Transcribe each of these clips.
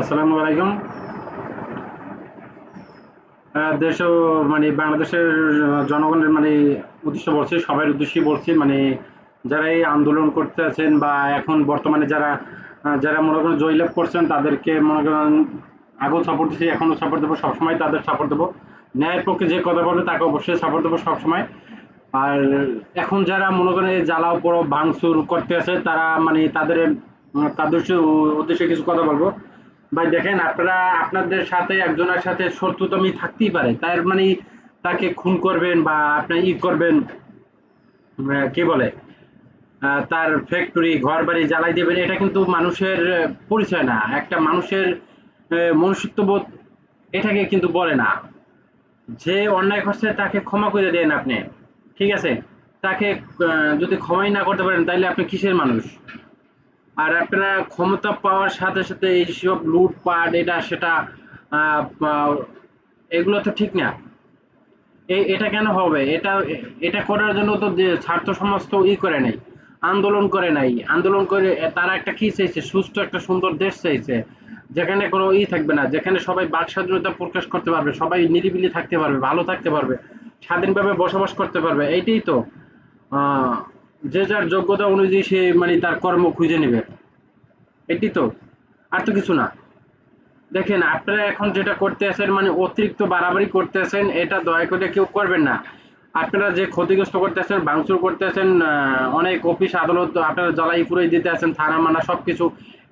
আসসালামু আলাইকুম। দেশ মানে বাংলাদেশের জনগণের মানে উদ্দেশ্য বলছি সবার উদ্দেশ্যে বলছি মানে যারা এই আন্দোলন করতে আছেন বা এখন বর্তমানে যারা যারা মনে করেন জয়লাভ করছেন, তাদেরকে মনে করেন আগেও সাপোর্ট দিচ্ছি এখনও সাপোর্ট দেবো, সবসময় তাদের সাপোর্ট দেবো। ন্যায়ের পক্ষে যে কথা বলবে, তাকে অবশ্যই সাপোর্ট দেবো সবসময়। আর এখন যারা মনে করেন এই জ্বালাও পড়ো ভাঙচুর করতে আছে, তারা মানে তাদের তাদের উদ্দেশ্যে কিছু কথা বলব। ভাই, দেখেন আপনারা আপনাদের সাথে একজনের সাথে শত্রুতামি থাকতেই পারে। তার মানে তাকে খুন করবেন বা আপনি ই করবেন কি বলে? তার ফ্যাক্টরি ঘর বাড়ি জ্বালাই দেবেন, এটা কিন্তু মানুষের পরিচয় না। একটা মানুষের মনুষ্যত্ববোধ এটাকে কিন্তু বলে না। যে অন্যায় করছে তাকে ক্ষমা করে দেন আপনি। ঠিক আছে? তাকে যদি ক্ষমাই না করতে পারেন তাহলে আপনি কিসের মানুষ? আর আপনারা ক্ষমতা পাওয়ার সাথে সাথে এইসব লুটপাট, এটা, সেটা এগুলো তো ঠিক না। এটা কেন হবে? এটা এটা করার জন্য তো যে ছাত্র সমাজ তো ই করে নাই, আন্দোলন করে নাই। আন্দোলন করে তারা একটা কি চাইছে? সুস্থ একটা সুন্দর দেশ চাইছে, যেখানে কোনো ই থাকবে না, যেখানে সবাই বাক স্বাধীনতা প্রকাশ করতে পারবে, সবাই নিরিবিলি থাকতে পারবে, ভালো থাকতে পারবে, স্বাধীনভাবে বসবাস করতে পারবে, এইটাই তো। যে যার যোগ্যতা অনুযায়ী সে মানে তার কর্ম খুঁজে নেবে। এটি তো? আর তো কিছু না। দেখেন, আপনারা এখন যেটা করতে আছেন মানে অতিরিক্ত বাড়াবাড়ি করতে আছেন, এটা দয়া করে কেউ করবেন না। আপনারা যে ক্ষতিগ্রস্ত করতে আছেন, ভাঙচুর করতে আছেন অনেক অফিস আদালত, আপনারা জ্বালাই পুরাই দিতে আছেন, থানা মানা সব কিছু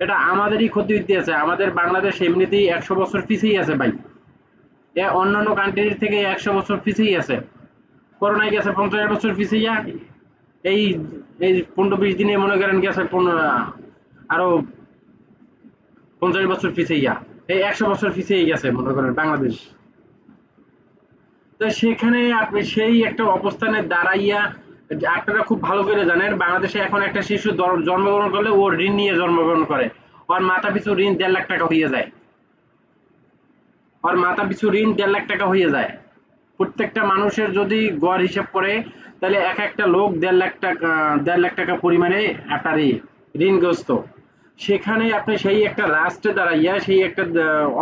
এটা আমাদেরই ক্ষতি দিতে আছে। আমাদের বাংলাদেশ এমনিতেই একশো বছর পিছিয়ে আছে ভাই। এ অন্যান্য কান্ট্রির থেকে একশো বছর পিছিয়ে আছে। করোনায় গেছে পঞ্চাশ বছর পিছিয়ে। এই এই পনেরো বিশ দিনে মনে করেন গেছে আরও পঞ্চাশ বছর পিছিয়ে এই একশো বছর পিছিয়ে গেছে, মনে করেন, বাংলাদেশ। তো সেখানে আপনি সেই একটা অবস্থানে দাঁড়াইয়া, আপনারা খুব ভালো করে জানেন, বাংলাদেশে এখন একটা শিশু জন্মগ্রহণ করলে ও ঋণ নিয়ে জন্মগ্রহণ করে। ওর মাথা পিছু ঋণ দেড় লাখ টাকা হয়ে যায়। ওর মাথা পিছু ঋণ দেড় লাখ টাকা হয়ে যায়। প্রত্যেকটা মানুষের যদি গড় হিসাব করে, তাহলে এক একটা লোক দেড় লাখ টাকা, দেড় লাখ টাকা পরিমাণে আপনার ঋণগ্রস্ত। সেখানে আপনি সেই একটা রাষ্ট্রে দাঁড়াইয়া, সেই একটা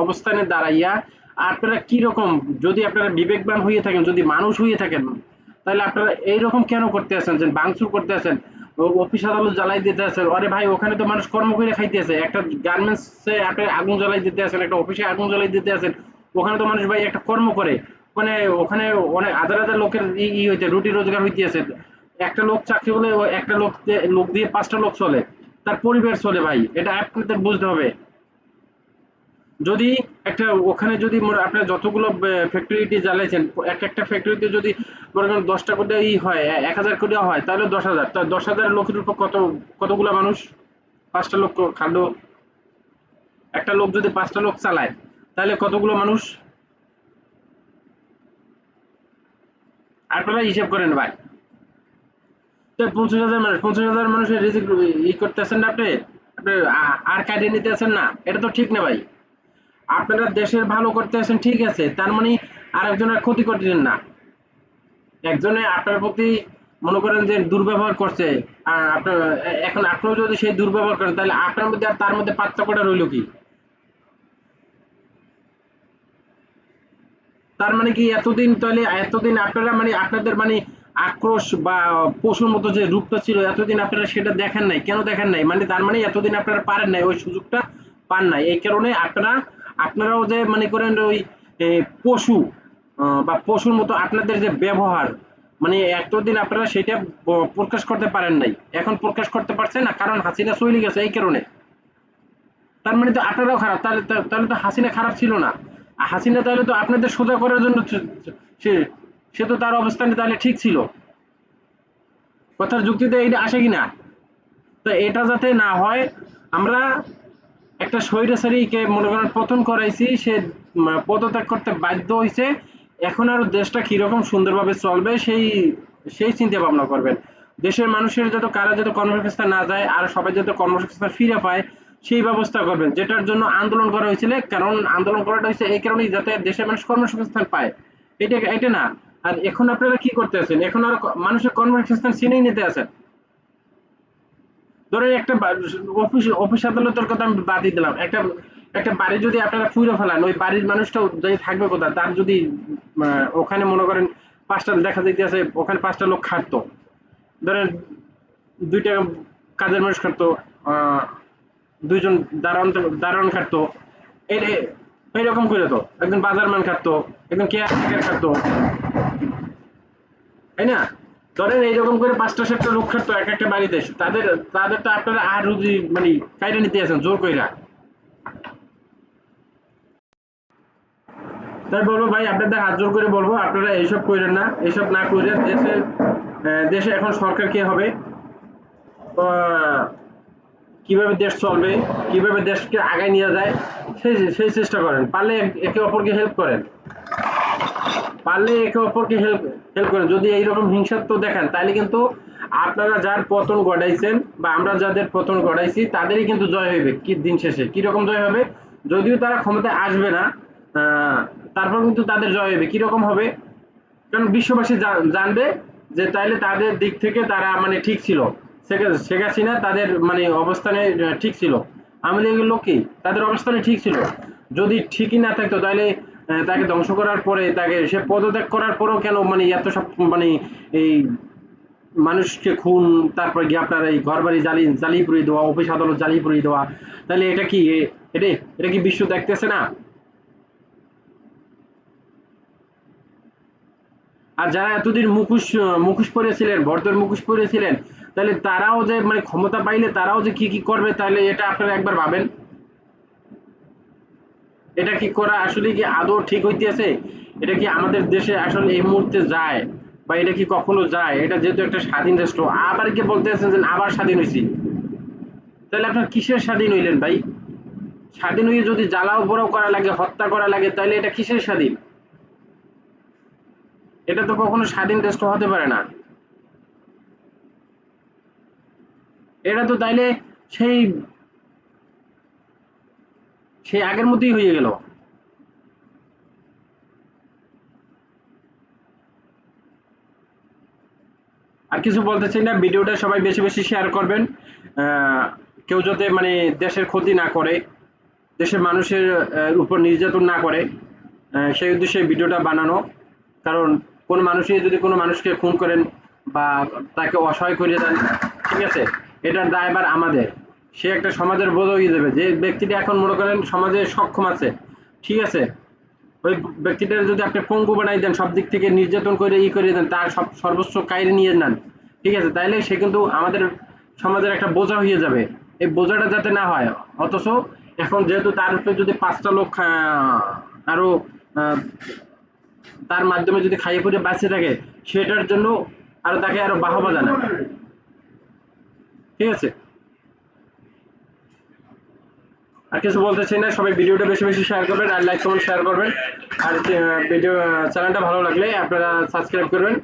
অবস্থানে দাঁড়াইয়া আপনারা কি রকম যদি আপনারা বিবেকবান হয়ে থাকেন, যদি মানুষ হয়ে থাকেন, তাহলে আপনারা এইরকম কেন করতে আছেন? যে বাংচুর করতে আছেন অফিস আদালত জ্বালাই দিতে আছেন, আরে ভাই, ওখানে তো মানুষ কর্ম করে খাইতে আছে একটা গার্মেন্টসে আপনি আগুন জ্বালাই দিতে আছেন, একটা অফিসে আগুন জ্বালাই দিতে আছেন, ওখানে তো মানুষ ভাই একটা কর্ম করে ওখানে ওখানে অনেক হাজার হাজার লোকের ই হইতে, রুটি রোজগার হইতে আছে একটা লোক চাকরি হলে একটা লোক লোক দিয়ে পাঁচটা লোক চলে। তার পরিবার চলে ভাই, এটা আপনাদের বুঝতে হবে। যদি একটা, ওখানে যদি আপনার যতগুলো ফ্যাক্টরিটি জ্বালাইছেন, একটা একটা ফ্যাক্টরিতে যদি মনে করেন দশটা করে ই হয়, এক হাজার করে হয়, তাহলে দশ হাজার। তা দশ হাজার লোকের উপর কত, কতগুলো মানুষ? পাঁচটা লোক খাদ্য একটা লোক যদি পাঁচটা লোক চালায়, তাহলে কতগুলো মানুষ? আপনারা হিসেব করেন ভাই। পঞ্চাশ হাজার মানুষ, পঞ্চাশ হাজার মানুষের রিজিক ই করতেছেন আপনি? আপনি আর কাটিয়ে নিতে আছেন না। এটা তো ঠিক না ভাই। আপনারা দেশের ভালো করতে আছেন ঠিক আছে। তার মানে আরেকজনের ক্ষতি করতেছেন না। একজনে আপনার প্রতি মনে করেন যে দুর্ব্যবহার করছে আপনার এখন আপনিও যদি সেই দুর্ব্যবহার করেন, তাহলে আপনার মধ্যে আর তার মধ্যে পার্থক্যটা রইল কি? তার মানে কি এতদিন তাহলে, এতদিন আপনারা মানে আপনাদের মানে আক্রোশ বা পশুর মতো যে রূপটা ছিল, এতদিন আপনারা সেটা দেখেন নাই। কেন দেখেন নাই? মানে তার মানে এতদিন আপনারা পারেন নাই, ওই সুযোগটা পান নাই। এই কারণে আপনারা, আপনারাও যে মনে করেন ওই পশু বা পশুর মতো আপনাদের যে ব্যবহার মানে এতদিন আপনারা সেটা প্রকাশ করতে পারেন নাই। এখন প্রকাশ করতে পারছেন না, কারণ হাসিনা চলে গেছে এই কারণে। তার মানে তো আপনারাও খারাপ, তাহলে তাহলে তো হাসিনা খারাপ ছিল না। হাসিনা তাহলে তো আপনাদের সোজা করার জন্য সে তো তার অবস্থানে তাহলে ঠিক ছিল। কথার যুক্তিতে এইটা আসে কিনা? তো এটা যাতে না হয়, আমরা একটা স্বৈরাচারীকে মনে করেন পতন করাইছি, সে পদত্যাগ করতে বাধ্য হয়েছে এখন আর দেশটা কীরকম সুন্দরভাবে চলবে সেই সেই চিন্তা ভাবনা করবেন। দেশের মানুষের যত, কারা যত কর্মসংস্থান না যায়, আর সবাই যত কর্মসংস্থান ফিরে পায়, সেই ব্যবস্থা করবেন। যেটার জন্য আন্দোলন করা হয়েছিল, কারণ আন্দোলন করাটা হয়েছে এই কারণেই যাতে দেশের মানুষ কর্মসংস্থান পায়। এটা এটা না। আর এখন আপনারা কি করতে আছেন? এখন আর মানুষের কর্মসংস্থান ছিনেই নিতে আছেন? ধরেন একটা অফিস অফিস আদালতের কথা আমি বাদই দিলাম। একটা একটা বাড়ি যদি আপনারা পুরো ফেলান, ওই বাড়ির মানুষটাও যদি থাকবে কোথায়? তার যদি ওখানে মনে করেন পাঁচটা দেখা যাইতেছে ওখানে পাঁচটা লোক খাটতো। ধরেন দুইটা কাজের মানুষ খাটতো দুইজন দারোয়ান দারোয়ান খাটতো। এই- এইরকম করে তো। একজন বাজারম্যান খাটতো, একজন কেয়ারটেকার খাটতো। তাই না? ধরেন এইরকম করে পাঁচটা সাতটা লোক খাটতো এক একটা বাড়িতে তাদের তাদের তো আপনারা আর রুজি মানে কাইরা নিতে আছেন, জোর কইরা। তাই বলব ভাই, আপনাদের হাত জোর করে বলব, আপনারা এইসব করেন না, এইসব না করে দেশের দেশে এখন সরকার কে হবে? কীভাবে দেশ চলবে, কীভাবে দেশকে আগায় নিয়ে যায়, সেই সেই চেষ্টা করেন, পারলে একে অপরকে হেল্প করেন। পারলে একে অপরকে হেল্প হেল্প করেন। যদি এইরকম হিংসাত্ব দেখান, তাহলে কিন্তু আপনারা যার পতন ঘটাইছেন বা আমরা যাদের পতন ঘটাইছি, তাদেরই কিন্তু জয় হইবে কি দিন শেষে। জয় হবে? যদিও তারা আসবে না তারপর কিন্তু তাদের জয় হবে হবে? কারণ বিশ্ববাসী জানবে যে তাইলে তাদের দিক থেকে তারা মানে ঠিক ছিল। শেখ হাসিনা তাদের মানে অবস্থানে ঠিক ছিল। লীগের লোক কি? তাদের অবস্থানে ঠিক ছিল। যদি ঠিকই না থাকতো তাহলে তাকে ধ্বংস করার পরে, তাকে সে পদত্যাগ করার পরেও কেন মানে এত সব মানে এই মানুষকে খুন, তারপর গিয়ে আপনার এই ঘর বাড়ি জ্বালিয়ে জ্বালিয়ে পুড়িয়ে দেওয়া, অফিস আদালত জ্বালিয়ে পুড়িয়ে দেওয়া, তাহলে এটা কি এটা এটা কি বিশ্ব দেখতেছে না? আর যারা এতদিন মুখোশ মুখোশ পরেছিলেন ভরতের মুখোশ পরেছিলেন, তাহলে তারাও যে মানে ক্ষমতা পাইলে তারাও যে কি কি করবে, তাহলে এটা আপনারা একবার ভাবেন? এটা কি করা আসলে কি আদৌ ঠিক হইতেছে? এটা কি আমাদের দেশে আসলে এই মুহূর্তে যায়? বা এটা কি কখনো যায়? এটা যেহেতু একটা স্বাধীন রাষ্ট্র, আবার কি বলতে আছেন যে আবার স্বাধীন হয়েছি তাহলে আপনার কিসের স্বাধীন হইলেন ভাই? স্বাধীন হয়ে যদি জ্বালাও পোড়াও করা লাগে, হত্যা করা লাগে, তাহলে এটা কিসের স্বাধীন? এটা তো কখনো স্বাধীন রাষ্ট্র হতে পারে না। এটা তো তাইলে সেই সেই আগের মতোই হয়ে গেল। আর কিছু বলতে চাই না, ভিডিওটা সবাই বেশি বেশি শেয়ার করবেন। কেউ যাতে মানে দেশের ক্ষতি না করে, দেশের মানুষের উপর নির্যাতন না করে সেই উদ্দেশ্যে ভিডিওটা বানানো। কারণ কোন মানুষই যদি কোনো মানুষকে খুন করেন বা তাকে অসহায় করে দেন, ঠিক আছে এটার দায়ভার আমাদের। সে একটা সমাজের বোঝ হয়ে যাবে যে ব্যক্তিটা এখন মনে করেন সমাজে সক্ষম আছে ঠিক আছে? ওই ব্যক্তিটার যদি আপনি পঙ্গু বানাই দেন সব দিক থেকে নির্যাতন করে ই করে দেন তার সব সর্বোচ্চ কায়রে নিয়ে নেন ঠিক আছে? তাইলে সে কিন্তু আমাদের সমাজের একটা বোঝা হয়ে যাবে। এই বোঝাটা যাতে না হয় অথচ এখন যেহেতু তার উপরে যদি পাঁচটা লোক আহ, আরও আহ, তার মাধ্যমে যদি খাইয়ে পরে বাঁচে থাকে সেটার জন্য আরও তাকে আরও বাহবা জানায়। ঠিক আছে? আর কিছু বলতে চাই না, সবাই ভিডিওটা বেশি বেশি শেয়ার করবেন আর লাইক কমেন্ট শেয়ার করবেন। আর ভিডিও চ্যানেলটা ভালো লাগলে আপনারা সাবস্ক্রাইব করবেন।